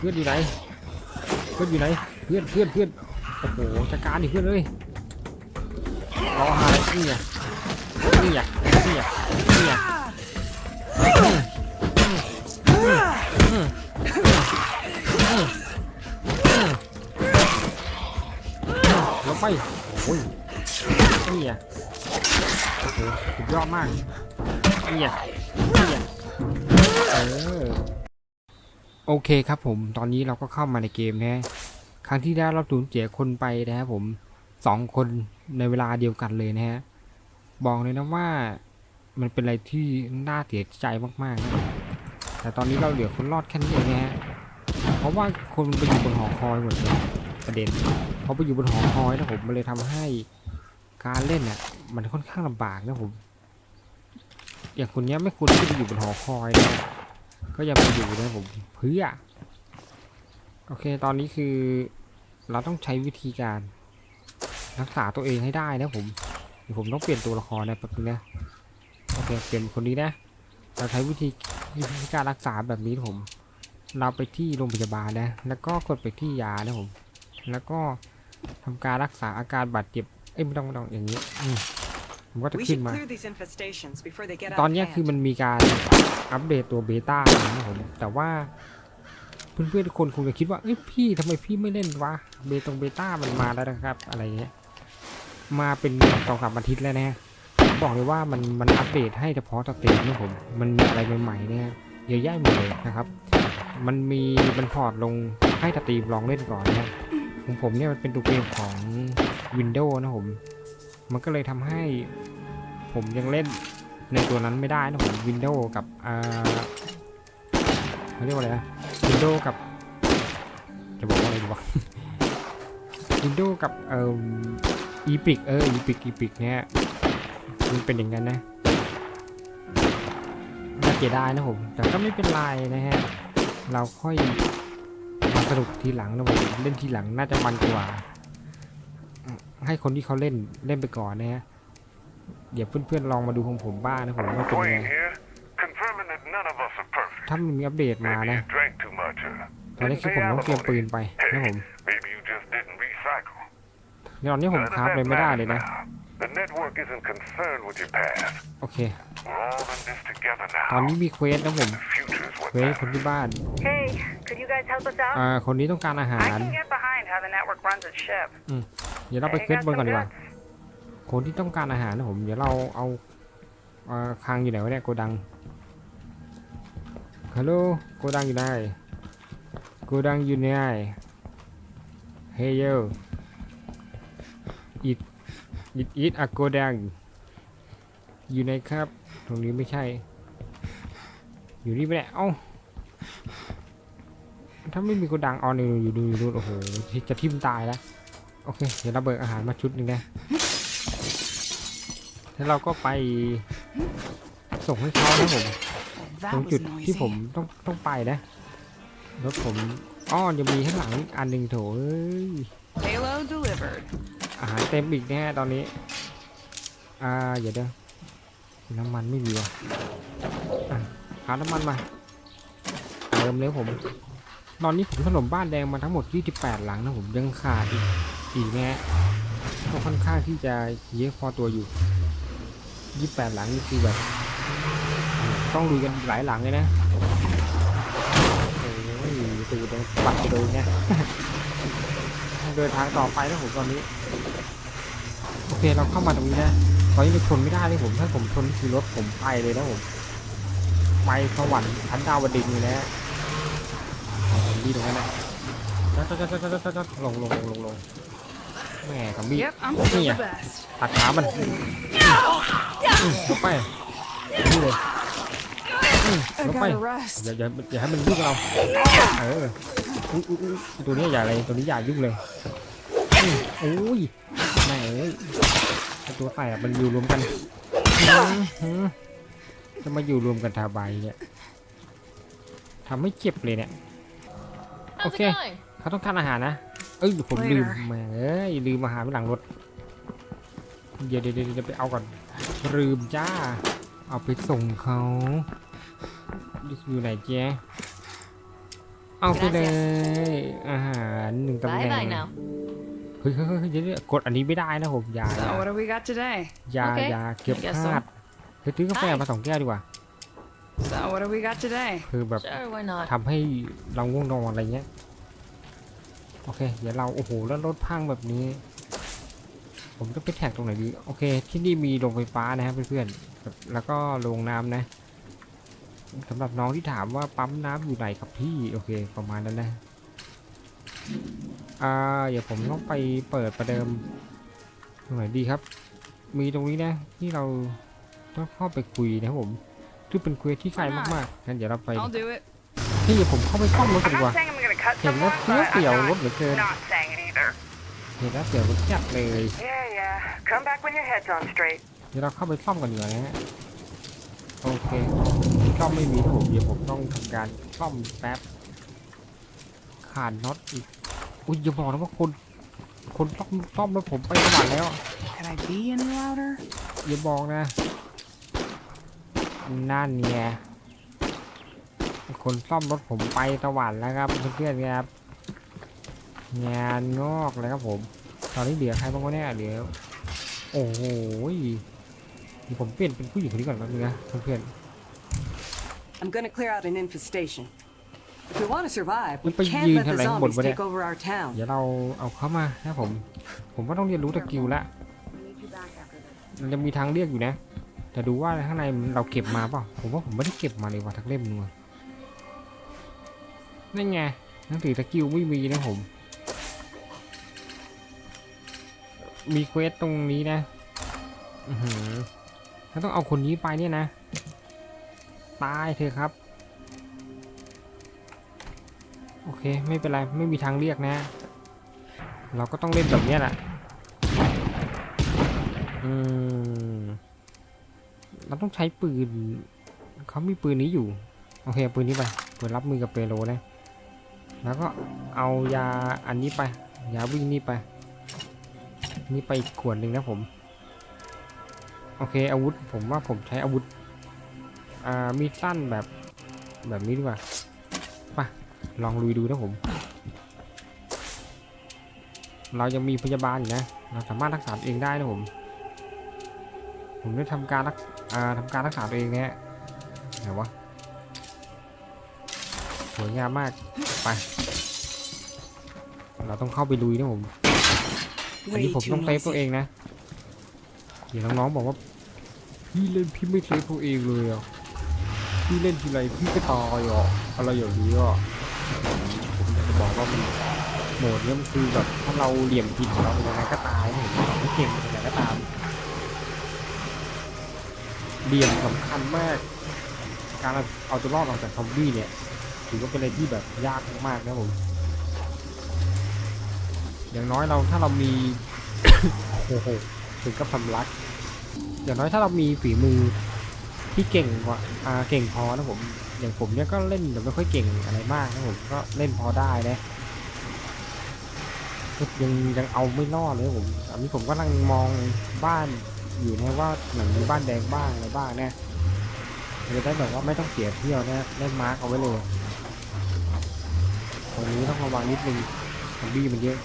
เพื่อนอยู่ไหน เพื่อนอยู่ไหน เพื่อนเพื่อนเพื่อนโอ้โหจัดการดิเพื่อนเลยรอหาอะไรนี่ไงนี่ไงนี่ไงนี่ไงอืมอืมอืมอืมอืมอืมแล้วไปโอ้ยนี่ไงโอ้โหสุดยอดมากนี่ไงนี่ไงเออ โอเคครับผม ตอนนี้เราก็เข้ามาในเกมนะฮะครั้งที่แล้วเราสูญเสียคนไปนะครับผมสองคนในเวลาเดียวกันเลยนะฮะ บอกเลยนะว่ามันเป็นอะไรที่น่าเสียใจมากๆนะแต่ตอนนี้เราเหลือคนรอดแค่นี้เองนะฮะ เพราะว่าคนไปอยู่บนหอคอยหมดเลยประเด็นเขาไปอยู่บนหอคอยนะผมมันเลยทำให้การเล่นเนี่ยมันค่อนข้างลำบากนะผม อย่างคนเนี้ยไม่ควรที่จะอยู่บนหอคอยนะ ก็ยังไปอยู่นะผมเพื่อโอเคตอนนี้คือเราต้องใช้วิธีการรักษาตัวเองให้ได้นะผมเดี๋ยวผมต้องเปลี่ยนตัวละครนะแป๊บนึงนะโอเคเปลี่ยนคนนี้นะ เราใช้วิธีวิธีการรักษาแบบนี้นะผม เราไปที่โรงพยาบาลนะ แล้วก็กดไปที่ยานะผม แล้วก็ทำการรักษาอาการบาดเจ็บเอ้ยไม่ต้องไม่ต้องอย่างนี้อืมผมก็จะ We ขึ้น should มา clear these infestations before they get ต out อน of เนี้ย hand. คือมันมีการ อัปเดตตัวเบต้านะครับผมแต่ว่าเพื่อนๆทุกคนคงจะคิดว่าเอ้ยพี่ทำไมพี่ไม่เล่นวะเบตงเบต้ามันมาแล้วนะครับ อะไรเงี้ยมาเป็นสองสามอาทิตย์แล้วนะฮะบอกเลยว่ามันมันอัปเดตให้เฉพาะสเตจนะผมมันมีอะไรใหม่ๆเนี่ยเยอะแยะหมดเลยนะครับ มันมีมันพอร์ตลงให้สตรีมลองเล่นก่อนนะของผมเนี่ยมันเป็นตัวเกมของ Windows นะผม มันก็เลยทำให้ผมยังเล่น ในตัวนั้นไม่ได้นะผม Windows กับอ่าเขาเรียกว่าอะไรนะ Windows กับจะบอกว่าอะไรดีวะ Windows กับเอ่อ Epic เออ Epic Epic เนี่ยมันเป็นอย่างนั้นนะน่าเสียดายนะผม แต่ก็ไม่เป็นไรนะฮะ เราค่อยมาสนุกทีหลังนะผมเล่นทีหลังน่าจะมันกว่า ให้คนที่เขาเล่นเล่นไปก่อนนะฮะ เดี๋ยวเพื่อนๆลองมาดูของผมบ้างนะผมว่าเป็นยังไง Wayne here, confirming that none of us are perfect. ถ้ามันมีอัปเดตมา Maybe นะ you drank too much, or ตอนนี้คือผมต้องเตรียมปืนไปนะผม maybe you just didn't recycle. ตอนนี้ผม None of คราฟ that เลยไม่ได้เลย matters นะ now. The network isn't concerned with your past. โอเค We're all in this together ตอน now. นี้มีเควสนะผม The future is what เควสคน matters. ที่บ้าน Hey, could you guys help us out? อ่าคนนี้ต้องการอาหาร I can get behind how the network runs its ship. เดี๋ยวเราไป Hey, เควส got บน some ก่อนดีกว่า goods? คนที่ต้องการอาหารนะผม เดี๋ยวเราเอาอ่าคางอยู่ไหนวะเนี่ยโกดัง ฮัลโหลโกดังอยู่ไหนโกดังอยู่ไหนเฮ้ยโยอิดอิดอิดอะโกดัง อยู่ไหนครับ ตรงนี้ไม่ใช่ อยู่นี่ไปแล้เอ้าถ้าไม่มีโกดังเอนอยู่ดูอยู่ดูโอ้โหจะทิ่มตายแล้ว โอเค เดี๋ยวเราเบิกอาหารมาชุดหนึ่งนะ แล้วเราก็ไปส่งให้เขานะผมตรง That จุด was ที่ผม noisy. ต้องต้องไปนะรถผมอ้อยังมีข้างหลังอีกอันหนึ่งโถเอ้ย Payload delivered. อาหารเต็มอีกแน่ตอนนี้ อ่าอย่าเด้อน้ำมันไม่มีว่ะอะหาน้ำมันมาเติมเลยผม ตอนนี้ผมถล่มบ้านแดงมาทั้งหมด 28 หลังนะผมยังขาดอีกอีกแน่ก็ค่อนข้างที่จะเยอะพอตัวอยู่ 28หลังนี่คือแบบ ต้องลุยกันหลายหลังเลยนะโอ้ยตูดงปัดไปโดนเนี่ยเดินทางต่อไปนะผมตอนนี้ โอเคเราเข้ามาตรงนี้นะตอนนี้เราชนไม่ได้เลยผมถ้าผมชนคือรถผมไปเลยนะผมไปสวรรค์ชั้นดาวดึงเลยนะผมดีตรงนั้นนะจัดจัดจัดจัดจัดจัดลงลงลงลงลง แหม่กับมีด Yep, I'm still Yeah. the best. ตัดขามันอืมลงไปนี่เลยอืม I ลงไป gotta rest. อย่าอย่าอย่าให้มันยุ่งกับเราเอออุ๊ยอุ๊ยอุ๊ยตัวนี้อย่าอะไรตัวนี้อย่ายุ่งเลยอืมโอ้ยแม่เอ้ยไอ้ตัวแสบมันอยู่รวมกันอื้อหือจะมาอยู่รวมกันทาใบเนี่ยทำให้เจ็บเลยเนี่ยโอ How's เค it going? เขาต้องการอาหารนะ เอ้ยผมลืม Later แหม่เอ้ยลืมอาหารไว้หลังรถเดี๋ยวเดี๋ยวเดี๋ยวเดี๋ยวไปเอาก่อน ลืมจ้า เอาไปส่งเขาดิสอยู่ไหนเจ๊เอาไปเลย อาหารหนึ่งตำแห Bye น่ bye ง now. เฮ้ยเฮ้ยเฮ้ยเดี๋ยวเดี๋ยวกดอันนี้ไม่ได้นะผมอยาอ So ย่า what do we got today? อย่าโอเคอย่าเก็บ I guess พ so ลาดเฮ้ยซื้อกาแฟ Hi มาสองแก้วดีกว่า So what do we got today? คือแบบ Sure, why not? ทำให้เราง่วงนอนอะไรเงี้ย โอเค เดี๋ยวเราโอ้โหแล้วรถพังแบบนี้ ผมต้องไปแท็กตรงไหนดี โอเค ที่นี่มีโรงไฟฟ้านะครับเพื่อนๆแบบแล้วก็โรงน้ำนะสำหรับน้องที่ถามว่าปั๊มน้ำอยู่ไหนครับพี่ โอเค ประมาณนั้นนะอ่าเดี๋ยวผมต้องไปเปิดประเดิมตรงไหนดีครับ มีตรงนี้นะที่เราต้องเข้าไปคุยนะครับผมที่เป็นคุยที่ไกลมากๆงั้นเดี๋ยวเราไป I'll do it. พี่ผมเข้าไปซ่อมรถ I'm กันดีกว่า not saying I'm gonna cut เห็นแล้ว someone, เสียว but เสียว I'm ร not, ถเหลือเกิน not saying it either. เห็นแล้วเสียวรถจัดเลย Yeah, yeah. Come back when your head's on straight. เดี๋ยวเราเข้าไปซ่อมกันดีกว่านะฮะโอเคซ่อมไม่มีนะผมเดี๋ยวผมต้องทำการซ่อมแป๊บขาดน็อตอีกอุ้ยอย่าบอกนะว่าคนคนซ่อมซ่อมรถผมไปสวรรค์แล้ว Can I be any louder? อย่าบอกนะนั่นไง คนซ่อมรถผมไปสวรรค์แล้วครับเพื่อนๆครับงานงอกเลยครับผม ตอนนี้เหลือใครบ้างวะเนี่ยเหลือโอ้โหนี่ผมเปลี่ยนเป็นผู้หญิงคนนี้ก่อนแป๊บนึงนะเพื่อน I'm gonna clear out an infestation. If we want to survive, we Yung pa can't yun let the talagang zombies bulbul take over our ๆ town. เดี๋ยวเราเอาเข้ามานะผม ผมว่าต้องเรียนรู้ตะกิวละมันจะมีทางเรียกอยู่นะ แต่ดูว่าข้างในเราเก็บมาเปล่าผมว่าผมไม่ได้เก็บมาเลยว่ะทั้งเล่มนัว นั่นไงนังสือตะกิวไม่มีนะผม มีเควสตรงนี้นะอือหือถ้าต้องเอาคนนี้ไปเนี่ยนะ ตายเถอะครับ โอเค ไม่เป็นไร ไม่มีทางเรียกนะ เราก็ต้องเล่นแบบนี้แหละอืมเราต้องใช้ปืน เขามีปืนนี้อยู่ โอเคเอาปืนนี้ไปปืนรับมือกับเปโลนะ แล้วก็เอายาอันนี้ไป ยาวิ่งนี่ไป นี่ไปอีกขวดหนึ่งนะผม โอเคอาวุธผมว่าผมใช้อาวุธ อ่า มีดสั้นแบบแบบนี้ดีกว่าไปลองลุยดูนะผม เรายังมีพยาบาลอยู่นะ เราสามารถรักษาเองได้นะผม ผมได้ทำการรักอ่าทำการรักษาตัวเองเนี่ยไหนวะ วยงามมาก ไป เราต้องเข้าไปลุยนะผมอันนี้ Way ผมต้ too องเซฟตัวเอ noisy. งนะเดี๋ยวน้องๆบอกว่า พี่เล่นพี่ไม่เซฟตัวเองเลยอะพี่เล่นทีไรพี่ก็ตายอะอะไรอย่างนี้อะผมอยากจะบอกว่ามันโหมดเนี้ยมันคือแบบถ้าเราเหลี่ยมผิดเราเป็นยังไงก็ตายนะผมไม่เก่งเป็นยังไงก็ตามเหลี่ยมสำคัญมาก การเอาตัวรอดออกจากซอมบี้เนี่ย ถือว่าเป็นอะไรที่แบบยากมากๆนะผม อย่างน้อยเราถ้าเรามีโอ้โหถึงกับสำลัก อย่างน้อยถ้าเรามีฝีมือที่เก่งกว่าอ่าเก่งพอนะผม อย่างผมเนี่ยก็เล่นแต่ไม่ค่อยเก่งอะไรมากนะผมก็เล่นพอได้นะยังยังเอาไม่รอดเลยผมอันนี้ผมก็กำลังมองบ้านอยู่นะว่าเหมือนมีบ้านแดงบ้างอะไรบ้างนะจะได้แบบว่าไม่ต้องเสียเที่ยวนะได้มาร์กเอาไว้เลย รงนี้ต้องระวังนิดนึงซอมบี้มันเยอะ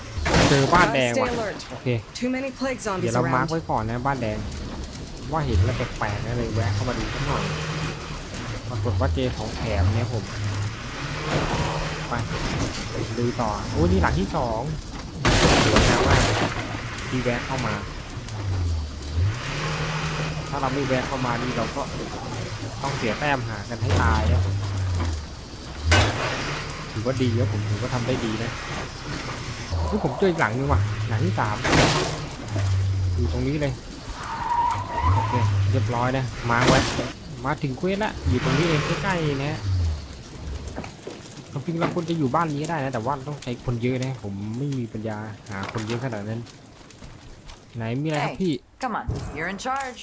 เจอบ้านแดง Gotta ว่ะ stay alert. โอเค Too many plague เดี๋ย zombies วเรามาร์ก around. ไว้ก่อนนะบ้านแดง ว่าเห็นแล้วแปลกๆนะเลยแวะเข้ามาดูสักหน่อยปรากฏว่าเจอของแถมเนี่ยผม ไปดูต่อ โอ้นี่หลังที่สองสวยงามมากที่แวะเข้ามา ถ้าเราไม่แวะเข้ามานี่เราก็ต้องเสียแต้มหากันให้ตายนะผม ถือว่าดีครับผมถือว่าทำได้ดีนะนี่ผมเจออีกหลังนึงว่ะหลังที่สามอยู่ตรงนี้เลยโอเคเรียบร้อยนะมาไว้มาถึงเควสละอยู่ตรงนี้เองใกล้ๆนะฮะความจริงเราควรจะอยู่บ้านนี้ก็ได้นะแต่ว่าต้องใช้คนเยอะนะผมไม่มีปัญญาหาคนเยอะขนาดนั้นไหนมีอะไรครับพี่ Come on, you're in charge.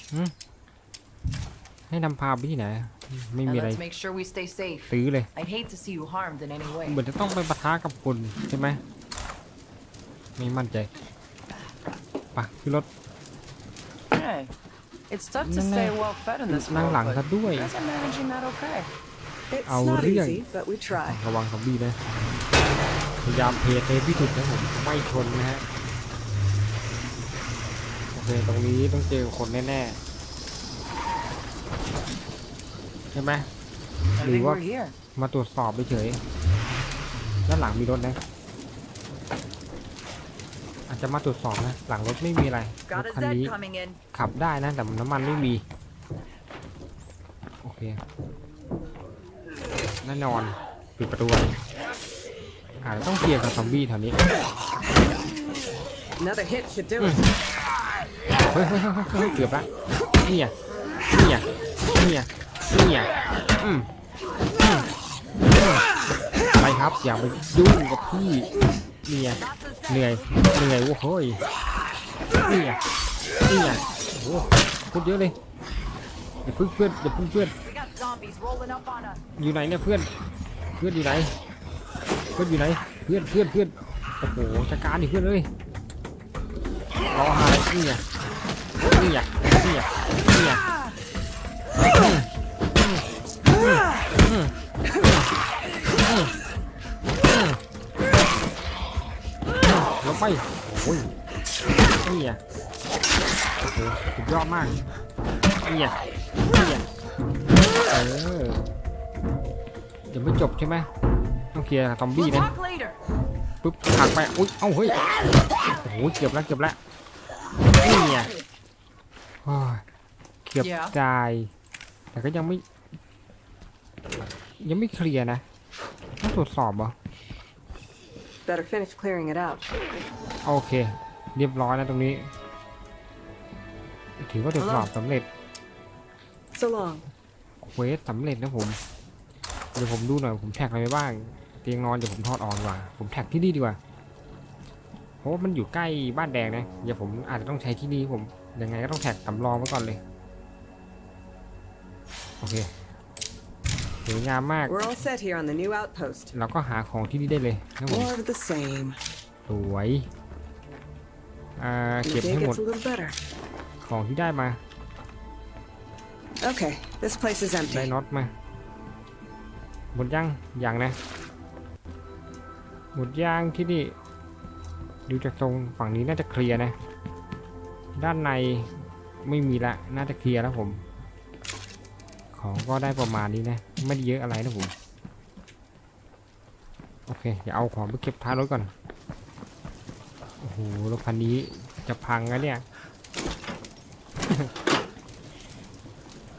ให้นำพาไปที่ไหน ไม่ And มีอะไร let's make sure we stay safe. ซื้อเลย I'd hate to see you harmed in any way. เหมือนจะต้องไปปะทะกับคนใช่ไหมไม่มั่นใจไปะคือรถ Hey, it's tough to Nang- stay well fed in this นั่ง world, หลัง but ซะด้วย you guys are managing that okay. It's I'll not really- easy, but we try. ระวังซอมบี้นะ พยายามเพย์เซฟที่สุดนะผมไม่ชนนะฮะ โอเค ตรงนี้ต้องเจอคนแน่ ๆ ใช่ไหม I think what? we're here. มาตรวจสอบไปเฉยๆด้านหลังมีรถนะอาจจะมาตรวจสอบนะ หลังรถไม่มีอะไรร Got ถ a คันนี้ Zed coming in. ขับได้นะ แต่น้ำมันไม่มี โอเคแน่นอนปิดประตูไว้อาจจะต้องเคลียร์กับซอมบี้แถวนี้ Another hit should do it. เฮ้ยเฮ้ยเฮ้ยเฮ้ยเกือบละนี่อะนี่อะนี่ อะนี่อะอืมอืมอืมอะไรครับอย่าไปยุ่งกับพี่เนี่อะเหนื่อยเหนื่อยโว้ยเนี่อะนี่อะโอ้พูดเยอะเลยอย่าพึ่งเพื่อนอย่าพึ่งเพื่อนอยู่ไหนเนี่ยเพื่อนเพื่อนอยู่ไหน เพื่อนอยู่ไหน เพื่อนเพื่อนเพื่อนโอ้โหจัดการดิเพื่อนเลยรอหาอะไรนี่อะนี่อะนี่อะนี่อ่ ไปโอ้ยนี่อะโอ้โหสุดยอดมากนี่อะนี่อะเออยังไม่จบใช่ไหมต้องเคลียร์ซอมบี้ We'll นะ talk later. ปุ๊บหักไปอุ้ยเอ้าเฮ้ยโอ้โหเกือบแล้วเกือบแล้วนี่ไงโอ้ยเกือบ Yeah. ตายแต่ก็ยังไม่ ยังไม่เคลียร์นะต้องตรวจสอบเหรอ Better finish clearing it out. โอเค เรียบร้อยแล้วตรงนี้ ถือว่าตรวจสอบสำเร็จ So long. เควสสำเร็จนะผม เดี๋ยวผมดูหน่อยผมแท็กอะไรไปบ้าง เตียงนอนเดี๋ยวผมทอดออกดีกว่า ผมแท็กที่นี่ดีกว่า เพราะว่ามันอยู่ใกล้บ้านแดงนะ เดี๋ยวผมอาจจะต้องใช้ที่นี่ผมยังไงก็ต้องแท็กสำรองไว้ก่อนเลย โอเค สวยงามมาก We're all set here on the new outpost. เราก็หาของที่นี่ได้เลยนะผม More of the same. สวยอ่า And เก็ the บ day ให้หมด gets a little better. ของที่ได้มา Okay, this place is ได้ empty. น็อตมา หมดยังยังนะ หมดยางที่นี่ ดูจากตรงฝั่งนี้น่าจะเคลียร์นะ ด้านในไม่มีละ น่าจะเคลียร์แล้วผม ของก็ได้ประมาณนี้นะ ไม่ได้เยอะอะไรนะผมโอเคเดี๋ยวเอาของไปเก็บท้ายรถก่อนโอ้โหรถคันนี้จะพังแล้วเนี่ย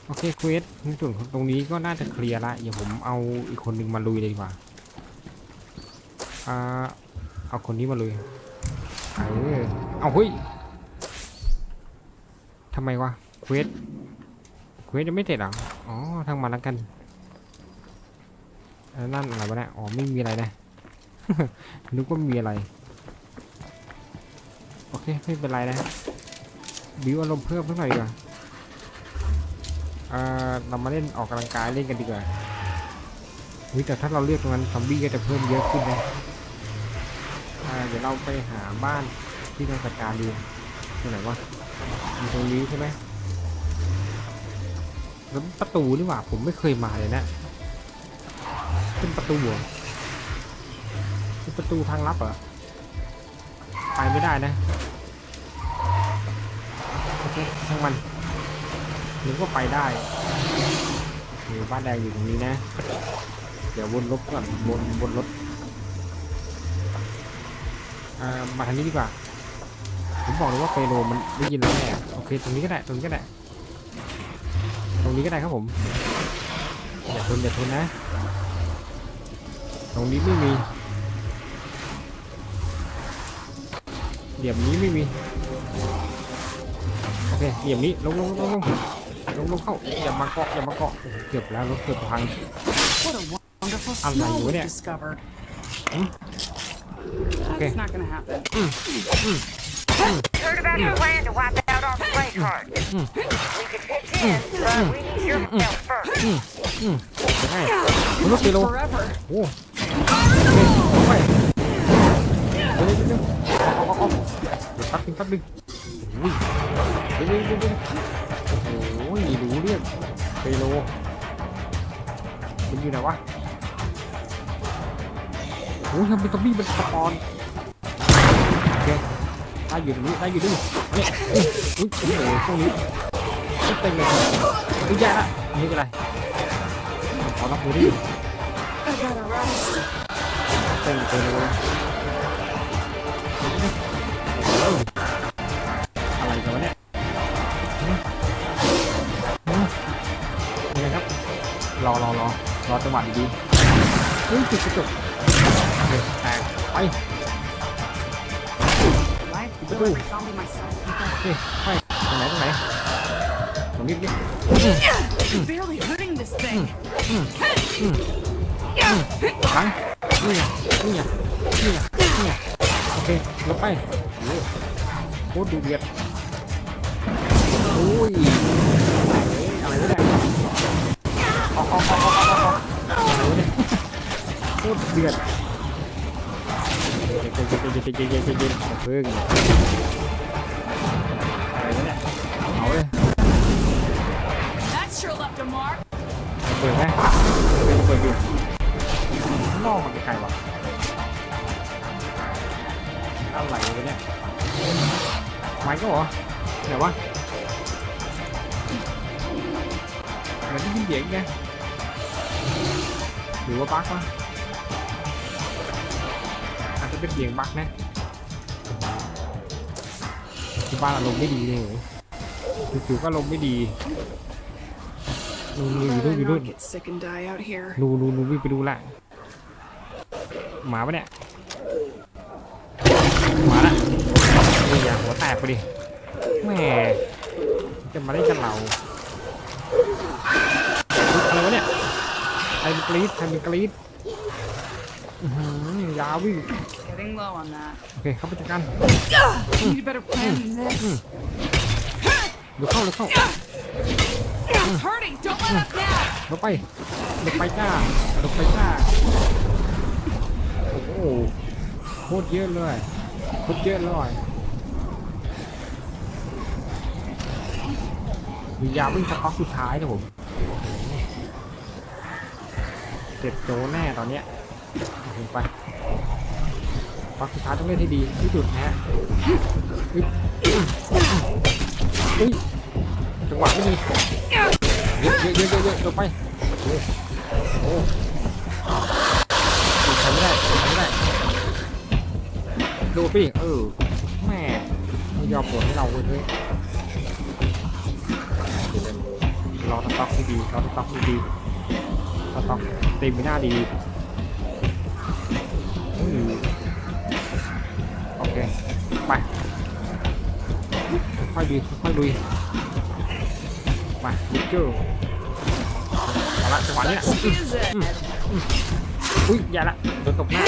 โอเคเควสในส่วนของตรงนี้ก็น่าจะเคลียร์ละเดี๋ยวผมเอาอีกคนหนึ่งมาลุยเลยดีกว่าอ่าเอาคนนี้มาลุยเออเอาเฮ้ยทำไมวะเควส ควสยังไม่เสร็จหรอ อ๋อ ทางมันแล้วกันแล้วนั่นอะไรวะเนี่ย อ๋อ ไม่มีอะไรนะ นึกว่ามีอะไร โอเค ไม่เป็นไรนะ บิวอารมณ์เพิ่มสักหน่อยดีกว่าเออเรามาเล่นออกกำลังกายเล่นกันดีกว่าเฮ้ยแต่ถ้าเราเลือกตรงนั้นซอมบี้ก็จะเพิ่มเยอะขึ้นนะเดี๋ยวเราไปหาบ้านที่ต้องจัดการดูตรงไหนวะมีตรงนี้ใช่ไหม แล้วประตูนี่หว่าผมไม่เคยมาเลยนะ เป็นประตูเป็นประตูทางลับเหรอ ไปไม่ได้นะ โอเคทั้งมันนึกว่าไปได้มีบ้านแดงอยู่ตรงนี้นะ เดี๋ยววนรถก่อนวนวนรถมาทางนี้ดีกว่า ผมบอกเลยว่าเปโลมันได้ยินแล้วแน่โอเค ตรงนี้ก็ได้ ตรงนี้ก็ได้ รงนี้ก็ได้ครับผมอย่าทนอย่าทนนะ ตรงนี้ไม่มีเหลี่ยมนี้ไม่มีโอเคเหลี่ยมนี้ลงลงลงลงลงลงเข้าอย่ามาเกาะอย่ามาเกาะโอ้โหเกือบแล้วรถเกือบพัง What a wonderful I'm snow like, we what it- discovered. Okay. That's not gonna happen. Heard about your plan to wipe out our play card. We could pitch in, but we need your help first. จะให้รถกิโล Forever. โอ้โหโอเคเอาไปเดี๋ยวเดี๋ยวเดี๋ยวเอาเอาเอาเดี๋ยวแป๊บนึงแป๊บนึงโอ้ยเดี๋ยวเดี๋ยวเดี๋ยวเดี๋ยวโอ้โหรู้เรื่องเปโลมันอยู่ไหนวะโอ้ยทำไมซอมบี้มันสปอนโอเคได้อยู่ตรงนี้ได้อยู่ด้วย เนี่ยอุ้ยโอ้โหพวกนี้ไม่เต็มเลยอุ้ยแย่ละนี่คืออะไรขอรับมือดิเต็มเต็มเลยอ้ยอะไรกันวะเนี่ยหืมหืมยังไงครับรอรอรอรอจังหวะดีๆเฮ้ยจุดกระจกโอเคแตกไป Life But delivery ooh. zombie myself. โอเคไปตรงไหนตรงไหนตรงนี้นี่ Barely hurting this thing. หลังนี่ไงนี่ไงนี่ไงนี่ไงโอเคลงไปโอ้โหโคตรดูเดือดโอ้ยอะไรวะเนี่ยออกออกออกออกออกออกอะไรวะเนี่ยโคตรเดือด เย็นเย็นเย็นเย็นเย็นเย็นเย็นอย่าเพิ่งอะไรวะเนี่ยเอาเลย That sure left a mark. เปิดไหมเปิดเปิดอยู่ข้างนอกมันไกลว่ะอะไรวะเนี่ยไม้ก็เหรอไหนวะเหมือนได้ยินเสียงไงหรือว่าบั๊กวะอาจจะ เป็นเสียงบั๊กนะที่บ้านอารมณ์ไม่ดีเลยจู่ๆก็อารมณ์ไม่ดีนู่นนู่นอยู่นู่นอยู่นู่น get sick and die out here. ดูดูดูวิ่งไปดูละหมาปะเนี่ยหมาละเฮ้ยอย่าหัวแตกไปดิแหม่จะมาเล่นกับเราอะไรวะเนี่ยใครเป็นกรี๊ดใครเป็นกรี๊ด อื้อหือยาววิ่ง Getting low on that. โอเคเข้าไปจัดการ Need a better plan than this. เดี๋ยวเข้าเดี๋ยวเข้า It's hurting. Don't let up now. เดี๋ยวไปเดี๋ยวไปจ้าเดี๋ยวไปจ้าโอ้โหโคตรเยอะเลยโคตรเยอะเลยมียาวิ่งสต็อกสุดท้ายนะผมเสร็จโจแน่ตอนเนี้ย ลงไปสต็อกสุดท้ายต้องเล่นให้ดีที่สุดนะฮะอุ้ยจังหวะไม่ดีเยอะเยอะเยอะเยอะเยอะเดี๋ยวไปโอ้โหใช้ไม่ได้ใช้ไม่ได้ดูไปดิเออแม่ไม่ยอมปลดให้เราเว้ยเฮ้ยรอสต็อกให้ดีรอสต็อกให้ดีสต็อกเต็มไม่น่าดีอืมโอเคไปค่อยๆดีค่อยๆลุยมาลิเกอร์เอาละจังหน้าละโด นตบหน้า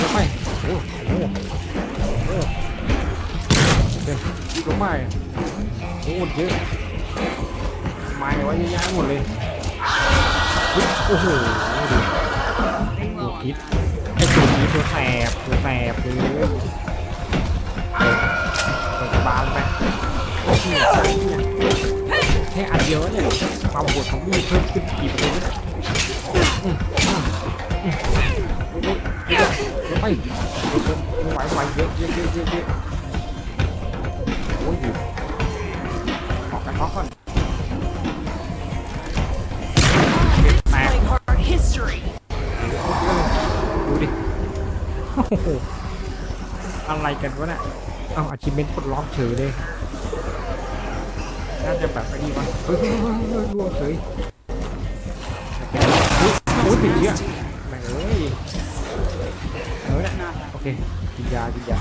ลงไปโอ้โหโอ้เดี๋ยวลงไปโอ้โหเยอะมาไว้เยอ ตัวคิดไอ้ตัวนี้ตัวแสบตัวแสบเลยเปิดบานไปแค่อันเดียวเนี่ยความโหดของมีดเพิ่มขึ้นกี่เปอร์เซ็นต์เนี่ยเดี๋ยวไปไหวไหวเยอะเยอะเยอะเยอะเยอะโอ้ยออกกันท็อก่อน อะไรกันวะเนี่ยเอาอาชิเมนต์ปลดล็อกเฉยเลยน่าจะแบบไอ้นี่วะเฮ้ยเฮ้วมเฉยโอ้ยติดเชื้อแม่งเอ้ยเออเนี่ยโอเคกินยากินยา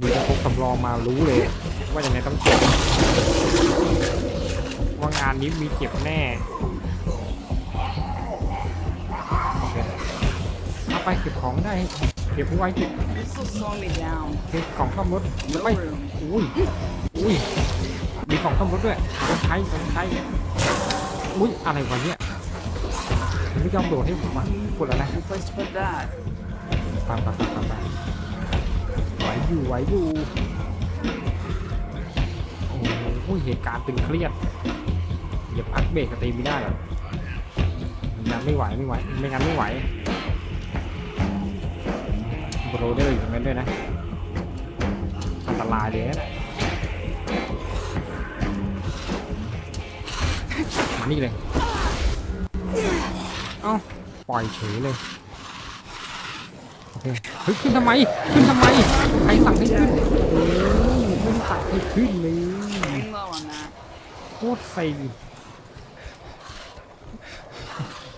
มีกระพกสำรองมารู้เลย ว่าอย่างไรต้องเจ็บว่างานนี้มีเจ็บแน่เอาไปเก็บของได้ ก็บไว้เก็บ This will slow me down. เก็บกล่องซ่อมรถ No ไป room. อุ้ยอุ้ยมีกล่องซ่อมรถด้วยต้องใช้ต้องใช้อุ้ยอะไรวะเนี่ยมันไม่ยอมโดดให้ผมอะกดแล้วนะ No place to put that. ตามตามตามตามตามไหวอยู่ไหวอยู่โอ้โหเหตุการณ์ตึงเครียดอย่าพักเบรกสตรีไม่ได้หรอกไม่งั้นไม่ไหวไม่ไหวไม่งั้นไม่ไหว โบรเดอร์อยู่ตรงนั้นด้วยนะ อันตรายเลยนะมานี่เลย เอ้า ปล่อยเฉยเลย โอเค เฮ้ย ขึ้นทำไม ขึ้นทำไม ใครสั่งให้ขึ้นโอ้ยไม่ได้สั่งให้ขึ้นเลย Laying low on that. โคตรเซ็ง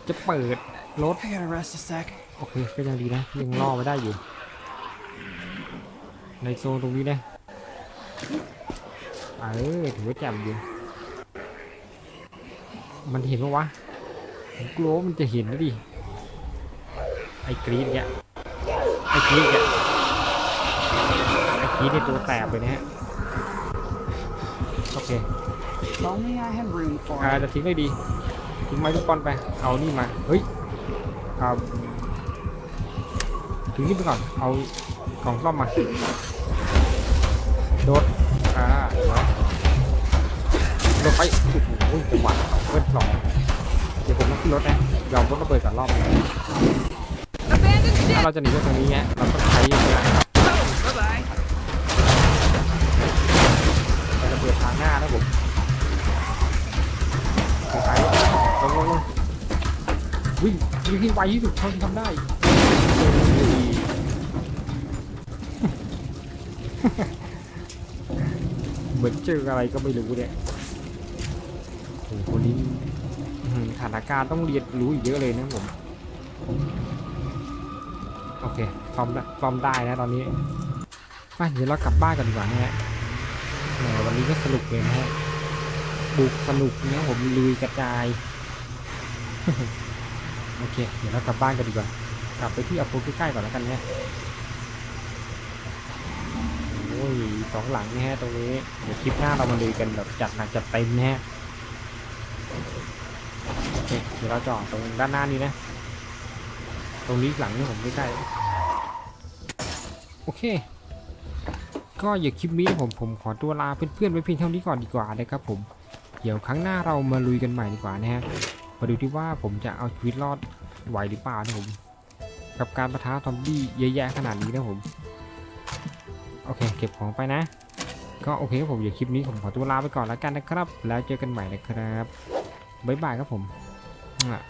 จะเปิดรถ I gotta rest a sec. โอเคก็ยังดีนะ ยังล่อไม่ได้อยู่ ในโซนตรงนี้นะเออถือว่าแจ่มอยู่ มันเห็นปะวะผมกลัวว่ามันจะเห็นนะดิ ไอ้กรีดเนี่ยไอ้กรีดเนี่ยไอ้กรีดในตัวแตกเลยนะฮะ โอเค If only I had room for อ่า it. จะทิ้งได้ดี ทิ้งไม้ลูกบอลไป เอานี่มา เฮ้ยเอาทิ้งนี่ไปก่อน เอากล่องซ่อมมา โดด อ่าเดี๋ยวโดด ไปโอ้โหจังหวะเพื่อนสองเดี๋ยวผมต้องขึ้นรถนะยอมรถระเบิดก่อนรอบถ้าเราจะหนีจากตรงนี้เนี้ยเราต้องใช้อย่างเงี้ย Bye bye. ไประเบิดทางหน้านะผมใช้ลงลงลงวิ่งวิ่งให้ไวที่สุดเท่าที่ทำได้เหมือนเจออะไรก็ไม่รู้เนี่ย หคนนี้สถานการณ์ต้องเรียนรู้อีกเยอะเลยนะผม โอเคฟอมได้ฟอมได้นะตอนนี้ไปเดี๋ยวเรากลับบ้านกันดีกว่านะฮะวันนี้ก็สนุกเลยนะฮะบุกสนุกนะผมลุยกระจาย โอเค เดี๋ยวเรากลับบ้านกันดีกว่า กลับไปที่อโพใกล้ๆก่อนแล้วกันนะโอ้ยสองหลังนะฮะตรงนี้ เดี๋ยวคลิปหน้าเรามาลุยกันแบบจัดหนักจัดเต็มนะฮะ เคเดี๋ยวเราจอดตรงด้านหน้านี้นะ ตรงนี้หลังนี่ผมใกล้โอเค ก็อย่าคลิปนี้ผมผมขอตัวลาเพื่อนๆไว้เพียงเท่านี้ก่อนดีกว่านะครับผม เดี๋ยวครั้งหน้าเรามาลุยกันใหม่ดีกว่านะฮะ มาดูที่ว่าผมจะเอาชีวิตรอดไหวหรือเปล่านะผม กับการประทะซอมบี้เยอะแยะขนาดนี้นะผม โอเค เก็บของไปนะ ก็โอเคครับผมเดี๋ยวคลิปนี้ผมขอตัวลาไปก่อนแล้วกันนะครับ แล้วเจอกันใหม่นะครับบ๊ายบายครับผม อะ